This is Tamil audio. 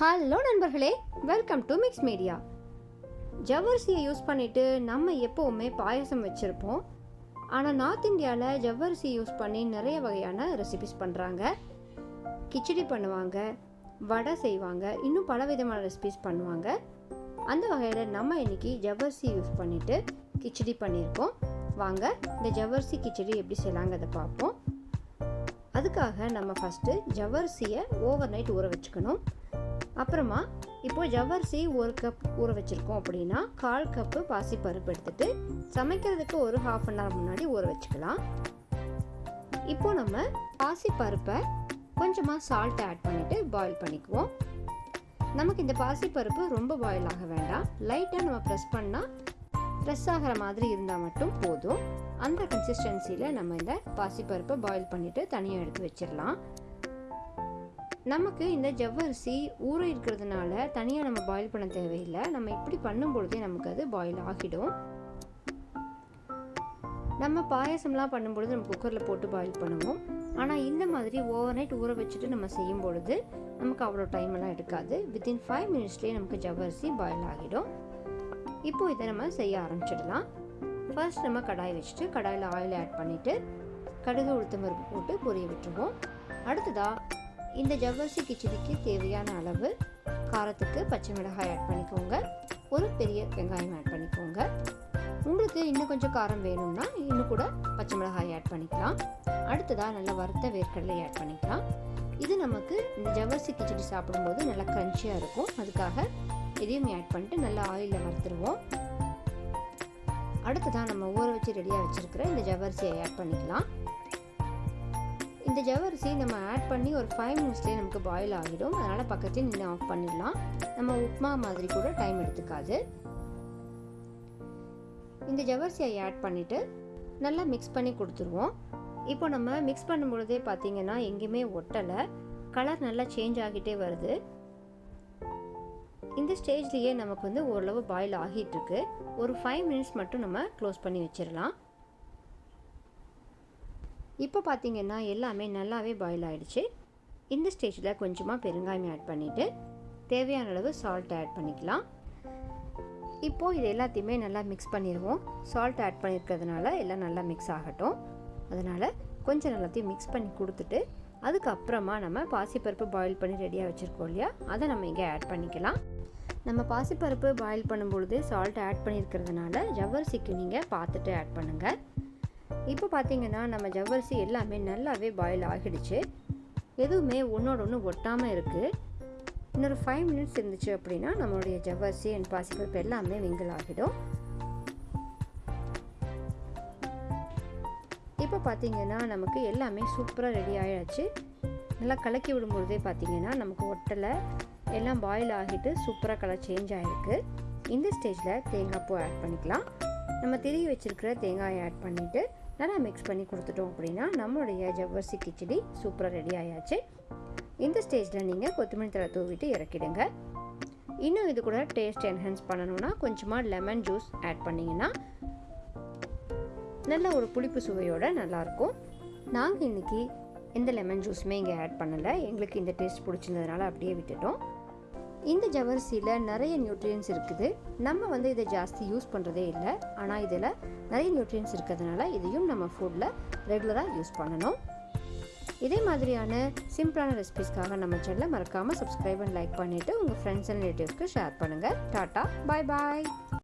ஹலோ நண்பர்களே வெல்கம் டு மிக்ஸ் மீடியா. ஜவ்வரிசியை யூஸ் பண்ணிட்டு நம்ம எப்போவுமே பாயசம் வச்சுருப்போம். ஆனால் நார்த் இந்தியாவில் ஜவ்வரிசி யூஸ் பண்ணி நிறைய வகையான ரெசிபிஸ் பண்ணுறாங்க கிச்சடி பண்ணுவாங்க வடை செய்வாங்க இன்னும் பல விதமான ரெசிபிஸ் பண்ணுவாங்க. அந்த வகையில் நம்ம இன்னைக்கு ஜவ்வரிசி யூஸ் பண்ணிவிட்டு கிச்சடி பண்ணியிருக்கோம் வாங்க இந்த ஜவ்வரிசி கிச்சடி எப்படி செய்யலாங்கிறத பார்ப்போம். அதுக்காக நம்ம ஃபஸ்ட்டு ஜவ்வரிசியை ஓவர் நைட் ஊற வச்சுக்கணும். அப்புறமா இப்போ ஜவ்வரிசி ஒரு கப் ஊற வச்சுருக்கோம் அப்படின்னா கால் கப்பு பாசிப்பருப்பு எடுத்துகிட்டு சமைக்கிறதுக்கு ஒரு ஹாஃப் அன் ஹவர் முன்னாடி ஊற வச்சுக்கலாம். இப்போ நம்ம பாசிப்பருப்பை கொஞ்சமாக சால்ட் ஆட் பண்ணிவிட்டு பாயில் பண்ணிக்குவோம். நமக்கு இந்த பாசிப்பருப்பு ரொம்ப பாயில் ஆக வேண்டாம். லைட்டாக நம்ம ப்ரெஸ் பண்ணால் ப்ரெஸ் ஆகிற மாதிரி இருந்தால் மட்டும் போதும். அந்த கன்சிஸ்டன்சியில் நம்ம இந்த பாசிப்பருப்பை பாயில் பண்ணிவிட்டு தனியாக எடுத்து வச்சிடலாம். நமக்கு இந்த ஜவ்வரிசி ஊற இருக்கிறதுனால தனியாக நம்ம பாயில் பண்ண தேவையில்லை. நம்ம இப்படி பண்ணும் பொழுதே நமக்கு அது பாயில் ஆகிடும். நம்ம பாயசம்லாம் பண்ணும்பொழுது நம்ம குக்கரில் போட்டு பாயில் பண்ணுவோம். ஆனால் இந்த மாதிரி ஓவர் நைட் ஊற வச்சுட்டு நம்ம செய்யும் பொழுது நமக்கு அவ்வளோ டைம் எல்லாம் எடுக்காது வித்தின் ஃபைவ் மினிட்ஸ்லேயே நமக்கு ஜவ்வரிசி பாயில் ஆகிடும். இப்போ இதை நம்ம செய்ய ஆரம்பிச்சிடலாம். ஃபர்ஸ்ட் நம்ம கடாய் வச்சுட்டு கடாயில் ஆயில் ஆட் பண்ணிவிட்டு கடுகு உளுத்தம்பருப்பு போட்டு பொரிய விட்டுருவோம். அடுத்ததாக இந்த ஜவ்வரிசி கிச்சடிக்கு தேவையான அளவு காரத்துக்கு பச்சை மிளகாய் ஆட் பண்ணிக்கோங்க. ஒரு பெரிய வெங்காயம் ஆட் பண்ணிக்கோங்க. உங்களுக்கு இன்னும் கொஞ்சம் காரம் வேணும்னா இன்னும் கூட பச்சை மிளகாய் ஆட் பண்ணிக்கலாம். அடுத்ததாக நல்லா வறுத்த வேர்க்கடலை ஆட் பண்ணிக்கலாம். இது நமக்கு இந்த ஜவ்வரிசி கிச்சடி சாப்பிடும்போது நல்லா க்ரன்ச்சியாக இருக்கும். அதுக்காக இதையும் ஆட் பண்ணிட்டு நல்லா ஆயிலில் வறுத்துருவோம். அடுத்ததாக நம்ம ஊற வச்சு ரெடியாக வச்சுருக்கிற இந்த ஜவ்வரிசியை ஆட் பண்ணிக்கலாம். இந்த ஜவ்வரிசி நம்ம ஆட் பண்ணி ஒரு ஃபைவ் மினிட்ஸ்லேயே நமக்கு பாயில் ஆகிடும். அதனால் பக்கத்தில் நின்று ஆஃப் பண்ணிடலாம். நம்ம உப்மா மாதிரி கூட டைம் எடுத்துக்காது. இந்த ஜவ்வரிசியை ஆட் பண்ணிவிட்டு நல்லா மிக்ஸ் பண்ணி கொடுத்துருவோம். இப்போ நம்ம மிக்ஸ் பண்ணும்பொழுதே பார்த்தீங்கன்னா எங்கேயுமே ஒட்டலை. கலர் நல்லா சேஞ்ச் ஆகிட்டே வருது. இந்த ஸ்டேஜ்லேயே நமக்கு வந்து ஓரளவு பாயில் ஆகிட்டுருக்கு ஒரு ஃபைவ் மினிட்ஸ் மட்டும் நம்ம க்ளோஸ் பண்ணி வச்சிடலாம். இப்போ பார்த்திங்கன்னா எல்லாமே நல்லாவே பாயில் ஆகிடுச்சு இந்த ஸ்டேஜில் கொஞ்சமாக பெருங்காயம் ஆட் பண்ணிவிட்டு தேவையான அளவு சால்ட் ஆட் பண்ணிக்கலாம். இப்போது இது எல்லாத்தையுமே நல்லா மிக்ஸ் பண்ணிடுவோம். சால்ட் ஆட் பண்ணியிருக்கிறதுனால எல்லாம் நல்லா மிக்ஸ் ஆகட்டும். அதனால் கொஞ்சம் எல்லாத்தையும் மிக்ஸ் பண்ணி கொடுத்துட்டு அதுக்கப்புறமா நம்ம பாசிப்பருப்பு பாயில் பண்ணி ரெடியாக வச்சுருக்கோம் இல்லையா? அதை நம்ம இங்கே ஆட் பண்ணிக்கலாம். நம்ம பாசிப்பருப்பு பாயில் பண்ணும்பொழுது சால்ட் ஆட் பண்ணியிருக்கிறதுனால ஜவ்வரிசிக்கு நீங்கள் பார்த்துட்டு ஆட் பண்ணுங்கள் இப்போ பார்த்தீங்கன்னா நம்ம ஜவ்வரிசி எல்லாமே நல்லாவே பாயில் ஆகிடுச்சு. எதுவுமே ஒன்றோட ஒன்று ஒட்டாமல் இருக்குது இன்னொரு ஃபைவ் மினிட்ஸ் இருந்துச்சு அப்படின்னா நம்மளுடைய ஜவ்வரிசி அண்ட் பாசிப்பருப்பு எல்லாமே விங்கல் ஆகிடும். இப்போ பார்த்தீங்கன்னா நமக்கு எல்லாமே சூப்பராக ரெடி ஆகிடுச்சு நல்லா கலக்கி விடும்பொழுதே பார்த்தீங்கன்னா நமக்கு ஒட்டலை. எல்லாம் பாயில் ஆகிட்டு சூப்பராக கலர் சேஞ்ச் ஆகிருக்கு இந்த ஸ்டேஜில் தேங்காய் பூ ஆட் பண்ணிக்கலாம். நம்ம திருகி வச்சுருக்கிற தேங்காயை ஆட் பண்ணிவிட்டு நல்லா மிக்ஸ் பண்ணி கொடுத்துட்டோம் அப்படின்னா நம்மளுடைய ஜவ்வரிசி கிச்சடி சூப்பராக ரெடி ஆயாச்சு. இந்த ஸ்டேஜில் நீங்கள் கொத்தமல்லி தழை தூவிட்டு இறக்கிடுங்க. இன்னும் இது கூட டேஸ்ட் என்ஹான்ஸ் பண்ணணும்னா கொஞ்சமாக லெமன் ஜூஸ் ஆட் பண்ணிங்கன்னா நல்ல ஒரு புளிப்பு சுவையோடு நல்லாயிருக்கும். நாங்கள் இன்றைக்கி எந்த லெமன் ஜூஸுமே இங்கே ஆட் பண்ணலை. எங்களுக்கு இந்த டேஸ்ட் பிடிச்சிருந்ததுனால அப்படியே விட்டுட்டோம். இந்த ஜவரிசியில் நிறைய நியூட்ரியன்ஸ் இருக்குது. நம்ம வந்து இதை ஜாஸ்தி யூஸ் பண்ணுறதே இல்லை. ஆனால் இதில் நிறைய நியூட்ரியன்ஸ் இருக்கிறதுனால இதையும் நம்ம ஃபுட்டில் ரெகுலராக யூஸ் பண்ணணும். இதே மாதிரியான சிம்பிளான ரெசிபிஸ்க்காக நம்ம சேனலை மறக்காமல் சப்ஸ்கிரைப் அண்ட் லைக் பண்ணிவிட்டு உங்கள் ஃப்ரெண்ட்ஸ் அண்ட் ரிலேட்டிவ்ஸ்க்கு ஷேர் பண்ணுங்கள் டாட்டா பாய் பாய்